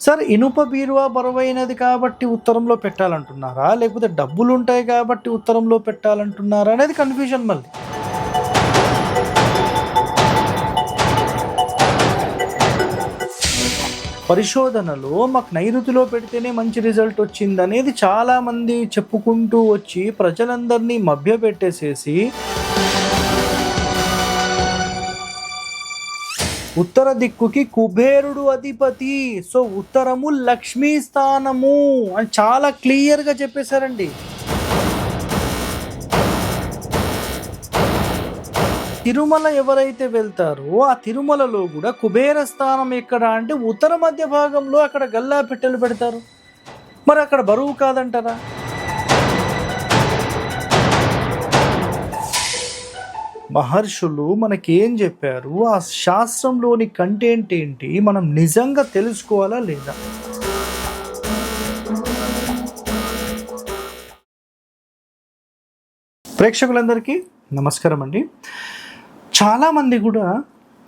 Sir ఇనుప బీరువా బరువైనది కాబట్టి ఉత్తరంలో పెట్టాలంటున్నారా? లేకపోతే డబ్బులు ఉంటాయి కాబట్టి ఉత్తరంలో పెట్టాలంటున్నారా అనేది కన్ఫ్యూజన్ మళ్ళీ. పరిశోధనలో మాకు నైరుతిలో పెడితేనే మంచి రిజల్ట్ వచ్చింది అనేది చాలామంది చెప్పుకుంటూ వచ్చి ప్రజలందరినీ మభ్యపెట్టేసేసి ఉత్తర దిక్కుకి కుబేరుడు అధిపతి. సో ఉత్తరము లక్ష్మీ స్థానము అని చాలా క్లియర్గా చెప్పేశారండి. తిరుమల ఎవరైతే వెళ్తారో ఆ తిరుమలలో కూడా కుబేర స్థానం ఎక్కడ అంటే ఉత్తర మధ్య భాగంలో అక్కడ గల్లా పెట్టెలు పెడతారు. మరి అక్కడ బరువు కాదంటారా? మహర్షులు మనకేం చెప్పారు? ఆ శాస్త్రంలోని కంటెంట్ ఏంటి? మనం నిజంగా తెలుసుకోవాలా లేదా? ప్రేక్షకులందరికీ నమస్కారం అండి చాలామంది కూడా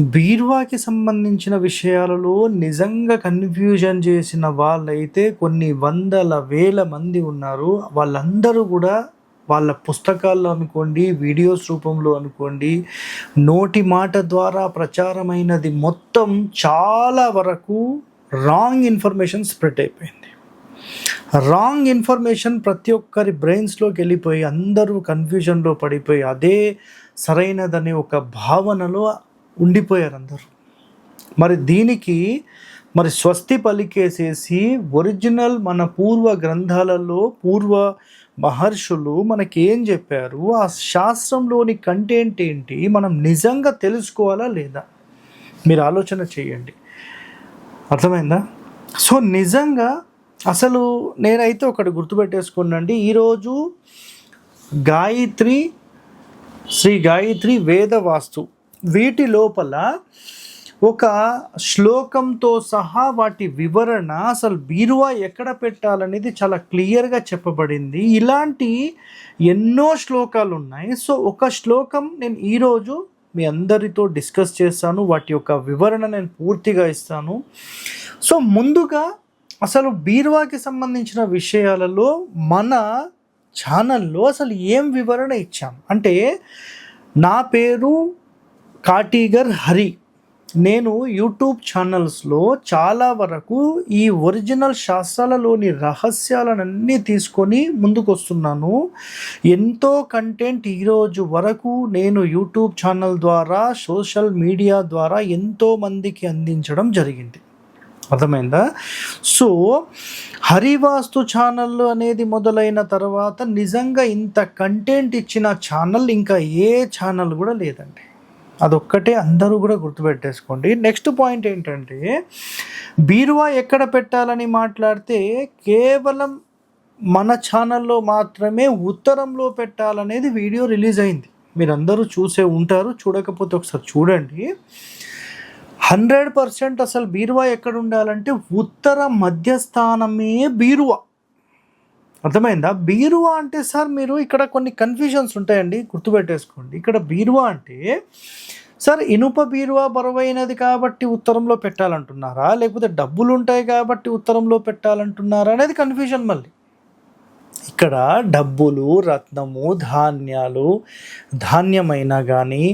బీర్వాకి సంబంధించిన విషయాలలో నిజంగా కన్ఫ్యూజన్ చేసిన వాళ్ళైతే కొన్ని వందల వేల మంది ఉన్నారు. వాళ్ళందరూ కూడా వాళ్ళ పుస్తకాల్లో అనుకోండి వీడియోస్ రూపంలో అనుకోండి నోటి మాట ద్వారా ప్రచారమైనది మొత్తం చాలా వరకు రాంగ్ ఇన్ఫర్మేషన్ స్ప్రెడ్ అయిపోయింది. రాంగ్ ఇన్ఫర్మేషన్ ప్రతి ఒక్కరి బ్రెయిన్స్లోకి వెళ్ళిపోయి అందరూ కన్ఫ్యూజన్లో పడిపోయి అదే సరైనదనే ఒక భావనలో ఉండిపోయారు అందరూ. మరి దీనికి మరి స్వస్తి పలికేసేసి ఒరిజినల్ మన పూర్వ గ్రంథాలలో పూర్వ మహర్షులు మనకేం చెప్పారు? ఆ శాస్త్రంలోని కంటెంట్ ఏంటి? మనం నిజంగా తెలుసుకోవాలా లేదా? మీరు ఆలోచన చేయండి. అర్థమైందా? సో నిజంగా అసలు నేనైతే ఒకటి గుర్తుపెట్టేసుకున్నాండి. ఈరోజు గాయత్రి శ్రీ గాయత్రి వేద వాస్తు వీటి లోపల ఒక శ్లోకంతో సహా వాటి వివరణ అసలు బీరువా ఎక్కడ పెట్టాలనేది చాలా క్లియర్గా చెప్పబడింది. ఇలాంటి ఎన్నో శ్లోకాలు ఉన్నాయి. సో ఒక శ్లోకం నేను ఈరోజు మీ అందరితో డిస్కస్ చేస్తాను. వాటి యొక్క వివరణ నేను పూర్తిగా ఇస్తాను. సో ముందుగా అసలు బీరువాకి సంబంధించిన విషయాలలో మన ఛానల్లో అసలు ఏం వివరణ ఇచ్చాం? అంటే నా పేరు కాటీగర్ హరి. నేను యూట్యూబ్ ఛానల్స్లో చాలా వరకు ఈ ఒరిజినల్ శాస్త్రాలలోని రహస్యాలన్నీ తీసుకొని ముందుకు వస్తున్నాను ఎంతో కంటెంట్ ఈరోజు వరకు నేను యూట్యూబ్ ఛానల్ ద్వారా సోషల్ మీడియా ద్వారా ఎంతో మందికి అందించడం జరిగింది. అర్థమైందా? సో హరివాస్తు ఛానల్ అనేది మొదలైన తర్వాత నిజంగా ఇంత కంటెంట్ ఇచ్చిన ఛానల్ ఇంకా ఏ ఛానల్ కూడా లేదండి. అదొక్కటే అందరూ కూడా గుర్తుపెట్టేసుకోండి. నెక్స్ట్ పాయింట్ ఏంటంటే బీరువా ఎక్కడ పెట్టాలని మాట్లాడితే కేవలం మన ఛానల్లో మాత్రమే ఉత్తరంలో పెట్టాలనేది వీడియో రిలీజ్ అయింది. మీరందరూ చూసే ఉంటారు చూడకపోతే ఒకసారి చూడండి. హండ్రెడ్ పర్సెంట్ అసలు బీరువా ఎక్కడ ఉండాలంటే ఉత్తర మధ్యస్థానమే బీరువా. అర్థమైందా? బీరువా అంటే సార్ మీరు ఇక్కడ కొన్ని కన్ఫ్యూజన్స్ ఉంటాయండి గుర్తుపెట్టేసుకోండి. ఇక్కడ బీరువా అంటే సార్ ఇనుప బీరువా బరువైనది కాబట్టి ఉత్తరంలో పెట్టాలంటున్నారా? లేకపోతే డబ్బులు ఉంటాయి కాబట్టి ఉత్తరంలో పెట్టాలంటున్నారా? అనేది కన్ఫ్యూజన్ మళ్ళీ. ఇక్కడ డబ్బులు రత్నము ధాన్యాలు ధాన్యమైనా కానీ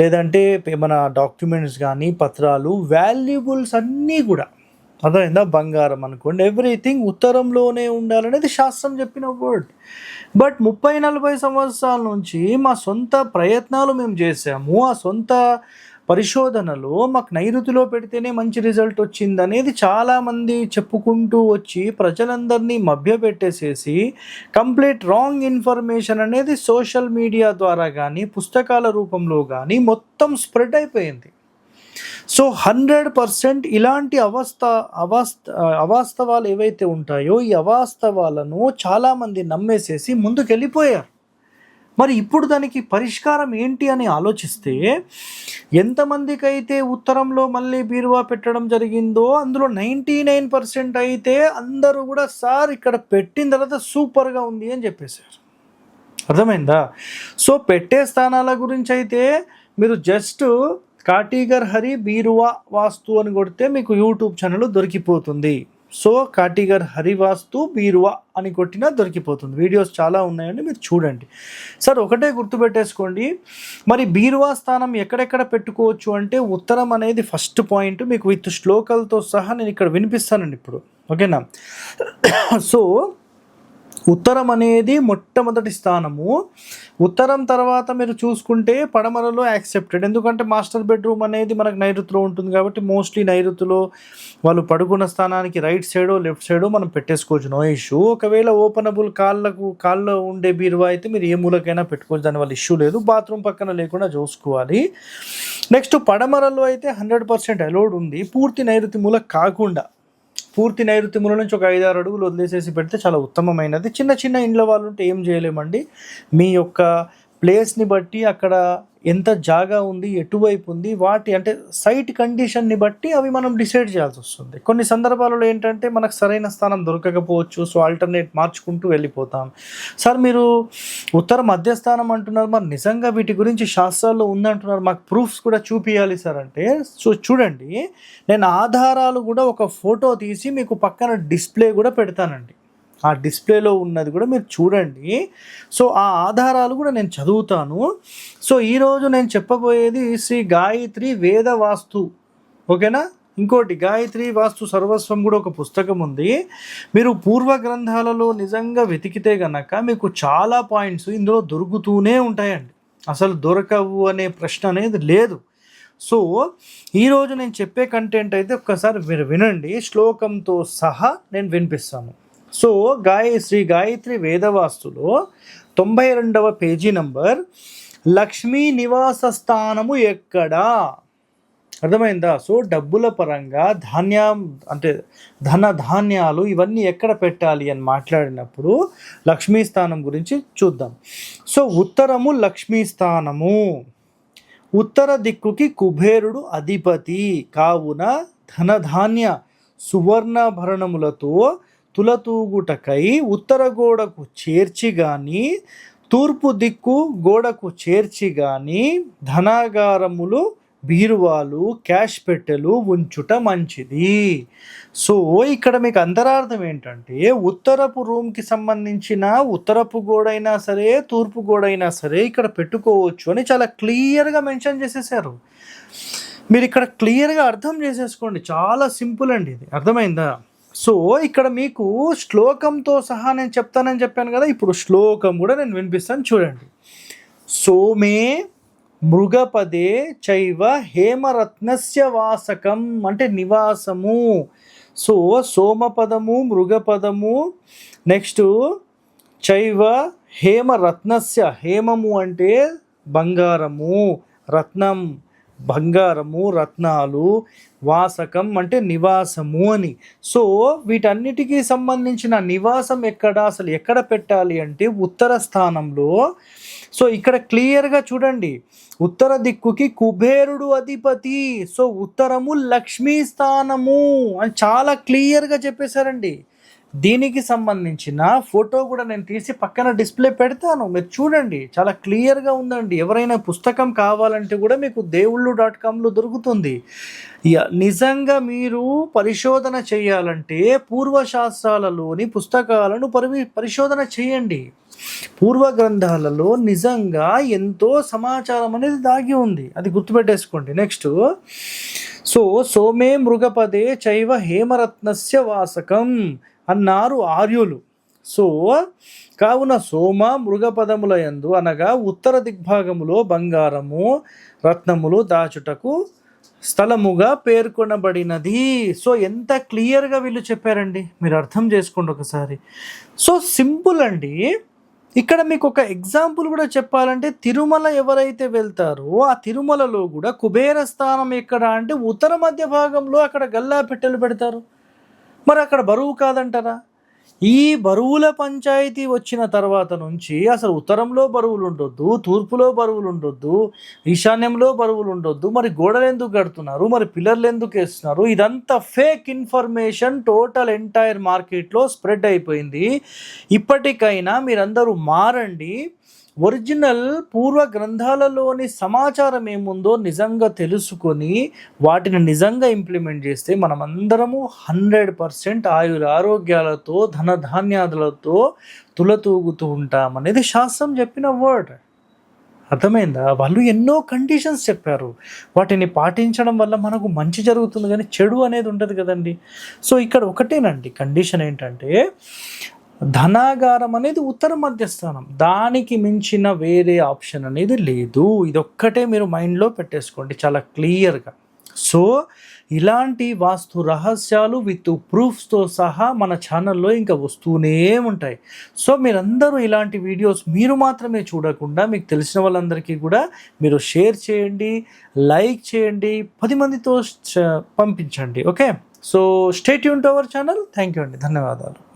లేదంటే మన డాక్యుమెంట్స్ కానీ పత్రాలు వాల్యుబుల్స్ అన్నీ కూడా అర్థమైందా? బంగారం అనుకోండి. ఎవ్రీథింగ్ ఉత్తరంలోనే ఉండాలనేది శాస్త్రం చెప్పిన వర్డ్ బట్ ముప్పై నలభై సంవత్సరాల నుంచి మా సొంత ప్రయత్నాలు మేము చేసాము ఆ సొంత పరిశోధనలో మాకు నైరుతిలో పెడితేనే మంచి రిజల్ట్ వచ్చింది అనేది చాలామంది చెప్పుకుంటూ వచ్చి ప్రజలందరినీ మభ్యపెట్టేసేసి కంప్లీట్ రాంగ్ ఇన్ఫర్మేషన్ అనేది సోషల్ మీడియా ద్వారా కానీ పుస్తకాల రూపంలో కానీ మొత్తం స్ప్రెడ్ అయిపోయింది. సో హండ్రెడ్ పర్సెంట్ ఇలాంటి అవస్థ అవాస్త అవాస్తవాలు ఏవైతే ఉంటాయో ఈ అవాస్తవాలను చాలామంది నమ్మేసేసి ముందుకు వెళ్ళిపోయారు మరి ఇప్పుడు దానికి పరిష్కారం ఏంటి అని ఆలోచిస్తే ఎంతమందికి అయితే ఉత్తరంలో మళ్ళీ బీరువా పెట్టడం జరిగిందో అందులో నైంటీ నైన్ పర్సెంట్ అయితే అందరూ కూడా సార్ ఇక్కడ పెట్టిన తర్వాత సూపర్గా ఉంది అని చెప్పేశారు. అర్థమైందా? సో పెట్టే స్థానాల గురించి అయితే మీరు జస్ట్ కాటీగర్ హరి బీరువా వాస్తు అని కొడితే మీకు యూట్యూబ్ ఛానల్ దొరికిపోతుంది. సో కాటీగర్ హరి వాస్తు బీరువా అని కొట్టినా దొరికిపోతుంది. వీడియోస్ చాలా ఉన్నాయండి మీరు చూడండి. సార్ ఒకటే గుర్తుపెట్టేసుకోండి. మరి బీరువా స్థానం ఎక్కడెక్కడ పెట్టుకోవచ్చు అంటే ఉత్తరం అనేది ఫస్ట్ పాయింట్ మీకు విత్ శ్లోకాలతో సహా నేను ఇక్కడ వినిపిస్తానండి ఇప్పుడు. ఓకేనా? సో ఉత్తరం అనేది మొట్టమొదటి స్థానము. ఉత్తరం తర్వాత మీరు చూసుకుంటే పడమరలో యాక్సెప్టెడ్. ఎందుకంటే మాస్టర్ బెడ్రూమ్ అనేది మనకు నైరుతిలో ఉంటుంది కాబట్టి మోస్ట్లీ నైరుతిలో వాళ్ళు పడుకున్న స్థానానికి రైట్ సైడ్ లెఫ్ట్ సైడ్ మనం పెట్టేసుకోవచ్చు. No issue. ఒకవేళ ఓపెనబుల్ కాళ్ళకు కాళ్ళలో ఉండే బీరువా అయితే మీరు ఏ మూలకైనా పెట్టుకోవచ్చు. దానివల్ల ఇష్యూ లేదు. బాత్రూమ్ పక్కన లేకుండా చూసుకోవాలి. నెక్స్ట్ పడమరలో అయితే హండ్రెడ్ పర్సెంట్ అలౌడ్ ఉంది. పూర్తి నైరుతి మూల కాకుండా పూర్తి నైరుతిముల నుంచి ఒక ఐదారు అడుగులు వదిలేసేసి పెడితే చాలా ఉత్తమమైనది. చిన్న చిన్న ఇండ్ల వాళ్ళు ఉంటే ఏం చేయలేమండి. మీ యొక్క ప్లేస్ని బట్టి అక్కడ ఎంత జాగా ఉంది ఎటువైపు ఉంది వాటి అంటే సైట్ కండిషన్ని బట్టి అవి మనం డిసైడ్ చేయాల్సి వస్తుంది. కొన్ని సందర్భాలలో ఏంటంటే మనకు సరైన స్థానం దొరకకపోవచ్చు సో ఆల్టర్నేట్ మార్చుకుంటూ వెళ్ళిపోతాం. సార్ మీరు ఉత్తర మధ్యస్థానం అంటున్నారు మరి నిజంగా వీటి గురించి శాస్త్రాల్లో ఉందంటున్నారు మాకు ప్రూఫ్స్ కూడా చూపించాలి సార్ అంటే సో చూడండి నేను ఆధారాలు కూడా ఒక ఫోటో తీసి మీకు పక్కన డిస్ప్లే కూడా పెడతానండి. ఆ డిస్ప్లేలో ఉన్నది కూడా మీరు చూడండి. సో ఆ ఆధారాలు కూడా నేను చదువుతాను. సో ఈరోజు నేను చెప్పబోయేది శ్రీ గాయత్రి వేద వాస్తు. ఓకేనా? ఇంకోటి గాయత్రి వాస్తు సర్వస్వం కూడా ఒక పుస్తకం ఉంది. మీరు పూర్వ గ్రంథాలలో నిజంగా వెతికితే గనక మీకు చాలా పాయింట్స్ ఇందులో దొరుకుతూనే ఉంటాయండి. అసలు దొరకవు అనే ప్రశ్న అనేది లేదు. సో ఈరోజు నేను చెప్పే కంటెంట్ అయితే ఒక్కసారి మీరు వినండి. శ్లోకంతో సహా నేను వినిపిస్తాను. సో గాయ శ్రీ గాయత్రి వేదవాస్తులో తొంభై రెండవ పేజీ నంబర్ లక్ష్మీ నివాస స్థానము ఎక్కడా? అర్థమైందా? సో డబ్బుల పరంగా ధాన్యం అంటే ధన ధాన్యాలు ఇవన్నీ ఎక్కడ పెట్టాలి అని మాట్లాడినప్పుడు లక్ష్మీ స్థానం గురించి చూద్దాం. సో ఉత్తరము లక్ష్మీ స్థానము. ఉత్తర దిక్కుకి కుబేరుడు అధిపతి. కావున ధనధాన్య సువర్ణాభరణములతో తులతూగుటకై ఉత్తర గోడకు చేర్చి గాని తూర్పు దిక్కు గోడకు చేర్చి గాని ధనాగారములు బీరువాలు క్యాష్ పెట్టెలు ఉంచుట మంచిది. సో ఇక్కడ మీకు అంతరార్థం ఏంటంటే ఉత్తరపు రూమ్కి సంబంధించిన ఉత్తరపు గోడైనా సరే తూర్పు గోడైనా సరే ఇక్కడ పెట్టుకోవచ్చు అని చాలా క్లియర్గా మెన్షన్ చేసేసారు. మీరు ఇక్కడ క్లియర్గా అర్థం చేసేసుకోండి. చాలా సింపుల్ అండి ఇది. అర్థమైందా? సో ఇక్కడ మీకు శ్లోకంతో సహా నేను చెప్తానని చెప్పాను కదా ఇప్పుడు శ్లోకం కూడా నేను వినిపిస్తాను చూడండి. సోమే మృగపదే చైవ హేమరత్నస్య వాసకం అంటే నివాసము. సో సోమపదము మృగపదము నెక్స్ట్ చైవ హేమరత్నస్య హేమము అంటే బంగారము రత్నం. బంగారము రత్నాలు వాసకం అంటే నివాసము అని. సో వీటన్నిటికీ సంబంధించిన నివాసం ఎక్కడ అసలు ఎక్కడ పెట్టాలి అంటే ఉత్తర స్థానంలో. సో ఇక్కడ క్లియర్గా చూడండి. ఉత్తర దిక్కుకి కుబేరుడు అధిపతి. సో ఉత్తరము లక్ష్మీ స్థానము అని చాలా క్లియర్గా చెప్పేశారండి. దీనికి సంబంధించిన ఫోటో కూడా నేను తీసి పక్కన డిస్ప్లే పెడతాను. మీరు చూడండి చాలా క్లియర్గా ఉందండి. ఎవరైనా పుస్తకం కావాలంటే కూడా మీకు దేవుళ్ళు డాట్ కామ్లో దొరుకుతుంది. నిజంగా మీరు పరిశోధన చేయాలంటే పూర్వశాస్త్రాలలోని పుస్తకాలను పరి పరిశోధన చేయండి. పూర్వ గ్రంథాలలో నిజంగా ఎంతో సమాచారం అనేది దాగి ఉంది. అది గుర్తుపెట్టేసుకోండి. నెక్స్ట్ సో సోమే మృగపదే చైవ హేమరత్నస్య వాసకం. అన్నారు ఆర్యులు. సో కావున సోమ మృగపదముల యందు అనగా ఉత్తర దిగ్భాగములో బంగారము రత్నములు దాచుటకు స్థలముగా పేర్కొనబడినది. సో ఎంత క్లియర్గా వీళ్ళు చెప్పారండి? మీరు అర్థం చేసుకోండి ఒకసారి. సో సింపుల్ అండి. ఇక్కడ మీకు ఒక ఎగ్జాంపుల్ కూడా చెప్పాలంటే తిరుమల ఎవరైతే వెళ్తారో ఆ తిరుమలలో కూడా కుబేర స్థానం ఎక్కడ అంటే ఉత్తర మధ్య భాగంలో అక్కడ గల్లా పెట్టెలు పెడతారు. మరి అక్కడ బరువు కాదంటారా? ఈ బరువుల పంచాయతీ వచ్చిన తర్వాత నుంచి అసలు ఉత్తరంలో బరువులు ఉండొద్దు తూర్పులో బరువులు ఉండొద్దు ఈశాన్యంలో బరువులు ఉండొద్దు మరి గోడలు ఎందుకు కడుతున్నారు మరి పిల్లర్లు ఎందుకు వేస్తున్నారు? ఇదంతా ఫేక్ ఇన్ఫర్మేషన్ టోటల్ ఎంటైర్ మార్కెట్లో స్ప్రెడ్ అయిపోయింది. ఇప్పటికైనా మీరందరూ మారండి. ఒరిజినల్ పూర్వ గ్రంథాలలోని సమాచారం ఏముందో నిజంగా తెలుసుకొని వాటిని నిజంగా ఇంప్లిమెంట్ చేస్తే మనమందరము హండ్రెడ్ పర్సెంట్ ఆయుర ఆరోగ్యాలతో ధనధాన్యాదులతో తులతూగుతూ ఉంటాం అనేది శాస్త్రం చెప్పిన వర్డ్. అర్థమైందా? వాళ్ళు ఎన్నో కండిషన్స్ చెప్పారు. వాటిని పాటించడం వల్ల మనకు మంచి జరుగుతుంది కానీ చెడు అనేది ఉండదు కదండి. సో ఇక్కడ ఒకటేనండి కండిషన్ ఏంటంటే ధనాగారం అనేది ఉత్తర మధ్యస్థానం. దానికి మించిన వేరే ఆప్షన్ అనేది లేదు. ఇదొక్కటే మీరు మైండ్లో పెట్టేసుకోండి చాలా క్లియర్గా. సో ఇలాంటి వాస్తు రహస్యాలు విత్ ప్రూఫ్స్తో సహా మన ఛానల్లో ఇంకా వస్తూనే ఉంటాయి. సో మీరందరూ ఇలాంటి వీడియోస్ మీరు మాత్రమే చూడకుండా మీకు తెలిసిన వాళ్ళందరికీ కూడా మీరు షేర్ చేయండి లైక్ చేయండి పది మందితో చ- పంపించండి. Okay? So stay Yoon to our channel. Thank you అండి. ధన్యవాదాలు.